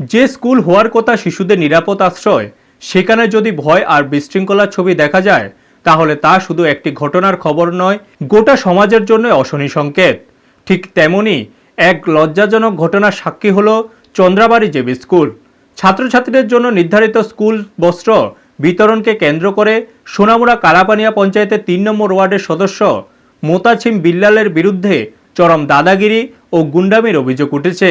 যে স্কুল হওয়ার কথা শিশুদের নিরাপদ আশ্রয়, সেখানে যদি ভয় আর বিশৃঙ্খলার ছবি দেখা যায়, তাহলে তা শুধু একটি ঘটনার খবর নয়, গোটা সমাজের জন্য অশনি সংকেত। ঠিক তেমনি এক লজ্জাজনক ঘটনার সাক্ষী হলো চন্দ্রাবাড়ি জেবি স্কুল। ছাত্রছাত্রীদের জন্য নির্ধারিত স্কুল বস্ত্র বিতরণকে কেন্দ্র করে সোনামুড়া কালাপানিয়া পঞ্চায়েতের তিন নম্বর ওয়ার্ডের সদস্য মোতাছিম বিল্লালের বিরুদ্ধে চরম দাদাগিরি ও গুন্ডামির অভিযোগ উঠেছে।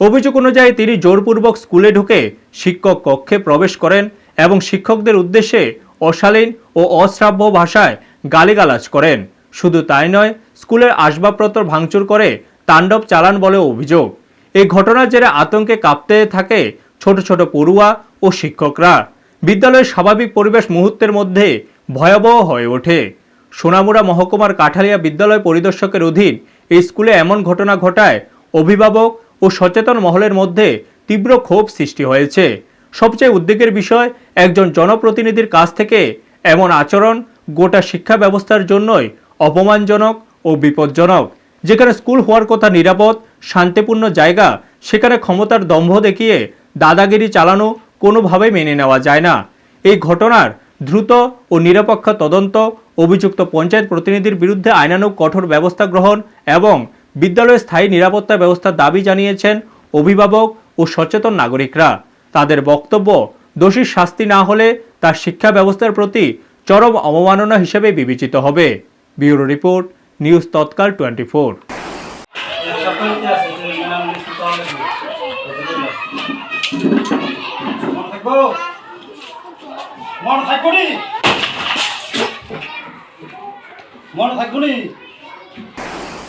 অভিযোগ অনুযায়ী তিনি জোরপূর্বক স্কুলে ঢুকে শিক্ষক কক্ষে প্রবেশ করেন এবং শিক্ষকদের উদ্দেশ্যে অশালীন ও অশ্রাব্য ভাষায় গালিগালাজ করেন। শুধু তাই নয়, স্কুলের আসবাবপত্র ভাঙচুর করে তাণ্ডব চালান বলে অভিযোগ। এই ঘটনার জেরে আতঙ্কে কাঁপতে থাকে ছোট ছোট পড়ুয়া ও শিক্ষকরা। বিদ্যালয়ের স্বাভাবিক পরিবেশ মুহূর্তের মধ্যে ভয়াবহ হয়ে ওঠে। সোনামুড়া মহকুমার কাঠালিয়া বিদ্যালয় পরিদর্শকের অধীন এই স্কুলে এমন ঘটনা ঘটায়, অভিভাবক ও সচেতন মহলের মধ্যে তীব্র ক্ষোভ সৃষ্টি হয়েছে। সবচেয়ে উদ্বেগের বিষয়, একজন জনপ্রতিনিধির কাছ থেকে এমন আচরণ গোটা শিক্ষা ব্যবস্থার জন্যই অপমানজনক ও বিপজ্জনক। যেখানে স্কুল হওয়ার কথা নিরাপদ, শান্তিপূর্ণ জায়গা, সেখানে ক্ষমতার দম্ভ দেখিয়ে দাদাগিরি চালানো কোনোভাবেই মেনে নেওয়া যায় না। এই ঘটনার দ্রুত ও নিরপেক্ষ তদন্ত, অভিযুক্ত পঞ্চায়েত প্রতিনিধির বিরুদ্ধে আইনানুগ কঠোর ব্যবস্থা গ্রহণ এবং বিদ্যালয়ের স্থায়ী নিরাপত্তা ব্যবস্থার দাবি জানিয়েছেন অভিভাবক ও সচেতন নাগরিকরা। তাদের বক্তব্য, দোষীর শাস্তি না হলে তার শিক্ষা ব্যবস্থার প্রতি চরম অবমাননা হিসেবে বিবেচিত হবে। Bureau report, news Tatkal twenty four. মনে থাকব মনে